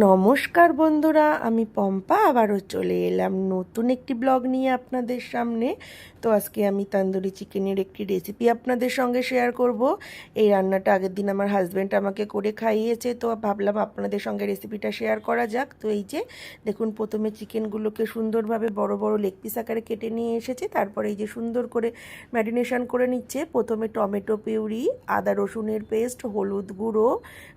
নমস্কার বন্ধুরা, আমি পম্পা, আবারও চলে এলাম নতুন একটি ব্লগ নিয়ে আপনাদের সামনে। তো আজকে আমি তান্দুরি চিকেনের একটি রেসিপি আপনাদের সঙ্গে শেয়ার করব। এই রান্নাটা আগের দিন আমার হাজব্যান্ড আমাকে করে খাইয়েছে, তো ভাবলাম আপনাদের সঙ্গে রেসিপিটা শেয়ার করা যাক। তো এই যে, দেখুন, প্রথমে চিকেনগুলোকে সুন্দরভাবে বড় বড় লেগ পিস আকারে কেটে নিয়ে এসেছে, তারপরে এই যে সুন্দর করে ম্যারিনেশন করে নিচ্ছে। প্রথমে টমেটো পিউরি, আদা রসুনের পেস্ট হলুদ গুঁড়ো,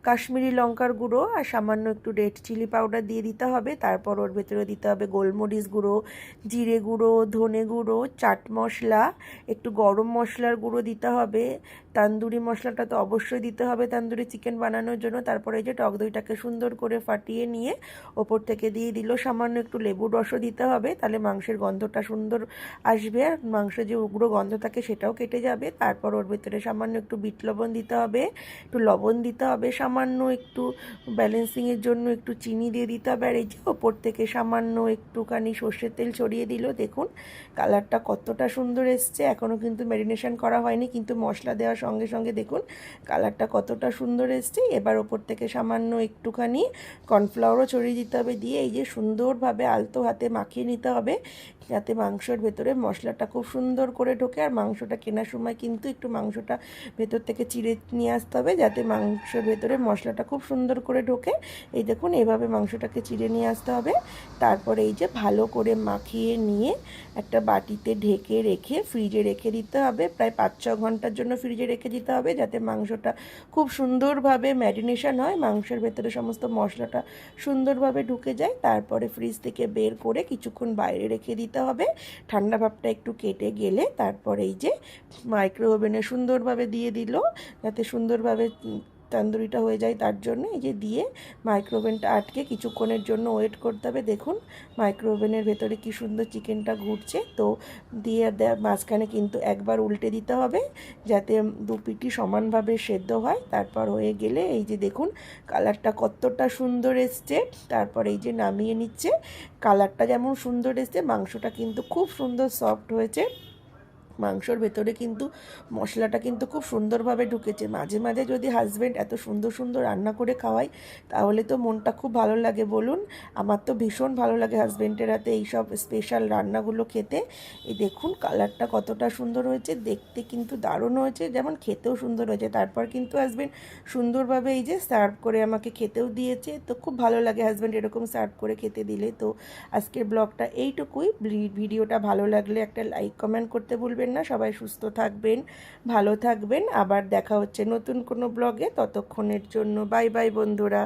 কাশ্মীরি লঙ্কার গুঁড়ো, আর সামান্য একটু রেড চিলি পাউডার দিয়ে দিতে হবে। তারপর ওর ভেতরে দিতে হবে গোলমরিচ গুঁড়ো, জিরে গুঁড়ো, ধনে গুঁড়ো, চাট মশলা, একটু গরম মশলার গুঁড়ো দিতে হবে। তান্দুরি মশলাটা তো অবশ্যই দিতে হবে তান্দুরি চিকেন বানানোর জন্য। তারপরে যে টক দইটাকে সুন্দর করে ফাটিয়ে নিয়ে ওপর থেকে দিয়ে দিল। সামান্য একটু লেবুর রসও দিতে হবে, তাহলে মাংসের গন্ধটা সুন্দর আসবে। আর মাংসের যে উগ্র গন্ধ থাকে সেটাও কেটে যাবে। তারপর ওর ভেতরে সামান্য একটু বিট লবণ দিতে হবে, একটু লবণ দিতে হবে সামান্য একটু। ব্যালেন্সিংয়ের জন্য একটু চিনি দিয়ে দিতে হবে। আর এই যে ওপর থেকে সামান্য একটুখানি সর্ষের তেল ছড়িয়ে দিল, দেখুন কালারটা কতটা সুন্দর এসছে। এখনও কিন্তু ম্যারিনেশন করা হয়নি, কিন্তু মশলা দেওয়ার সঙ্গে সঙ্গে দেখুন কালারটা কতটা সুন্দর এসছে। এবার ওপর থেকে সামান্য একটুখানি কর্নফ্লাওয়ারও ছড়িয়ে দিতে হবে, দিয়ে এই যে সুন্দরভাবে আলতো হাতে মাখিয়ে নিতে হবে, যাতে মাংসর ভেতরে মশলাটা খুব সুন্দর করে ঢোকে। আর মাংসটা কেনার সময় কিন্তু একটু মাংসটা ভেতর থেকে চিড়ে নিয়ে আসতে হবে, যাতে মাংসের ভেতরে মশলাটা খুব সুন্দর করে ঢোকে। এই দেখুন, এভাবে মাংসটাকে চিড়ে নিয়ে আসতে হবে। তারপরে এই যে ভালো করে মাখিয়ে নিয়ে একটা বাটিতে ঢেকে রেখে ফ্রিজে রেখে দিতে হবে। প্রায় পাঁচ, ছ ঘণ্টার জন্য ফ্রিজে রেখে দিতে হবে যাতে মাংসটা খুব সুন্দরভাবে ম্যারিনেশন হয়, মাংসের ভেতরে সমস্ত মশলাটা সুন্দরভাবে ঢুকে যায়। তারপরে ফ্রিজ থেকে বের করে কিছুক্ষণ বাইরে রেখে দিতে হবে। ঠান্ডা ভাবটা একটু কেটে গেলে তারপরে এই যে মাইক্রো ওভেনে সুন্দরভাবে দিয়ে দিল, যাতে সুন্দরভাবে তান্দুরিটা হয়ে যায় তার জন্য। এই যে দিয়ে মাইক্রোওভেনটা আটকে কিছুক্ষণের জন্য ওয়েট করতে হবে। দেখুন মাইক্রোওভেনের ভেতরে কি সুন্দর চিকেনটা ঘুরছে। তো দিয়ে মাঝখানে কিন্তু একবার উল্টে দিতে হবে যাতে দু পিটি সমানভাবে সেদ্ধ হয়। তারপর হয়ে গেলে এই যে দেখুন কালারটা কতটা সুন্দর এসছে। তারপর এই যে নামিয়ে নিচ্ছে। কালারটা যেমন সুন্দর এসছে, মাংসটা কিন্তু খুব সুন্দর সফট হয়েছে। মাংসর ভেতরে কিন্তু মশলাটা কিন্তু খুব সুন্দরভাবে ঢুকেছে। মাঝে মাঝে যদি হাজব্যান্ড এত সুন্দর সুন্দর রান্না করে খাওয়াই তাহলে তো মনটা খুব ভালো লাগে। বলুন, আমার তো ভীষণ ভালো লাগে হাজব্যান্ডের হাতে এইসব স্পেশাল রান্নাগুলো খেতে। এই দেখুন কালারটা কতটা সুন্দর হয়েছে, দেখতে কিন্তু দারুণ হয়েছে, যেমন খেতেও সুন্দর হয়েছে। তারপর কিন্তু হাজব্যান্ড সুন্দরভাবে এই যে সার্ভ করে আমাকে খেতেও দিয়েছে। তো খুব ভালো লাগে হাজব্যান্ড এরকম সার্ভ করে খেতে দিলে। তো আজকের ব্লগটা এইটুকুই। ভিডিওটা ভালো লাগলে একটা লাইক কমেন্ট করতে ভুলবেন ভুলবেন না, সবাই সুস্থ থাকবেন, ভালো থাকবেন। আবার দেখা হচ্ছে নতুন কোনো ব্লগে। ততক্ষণের জন্য বাই বাই বন্ধুরা।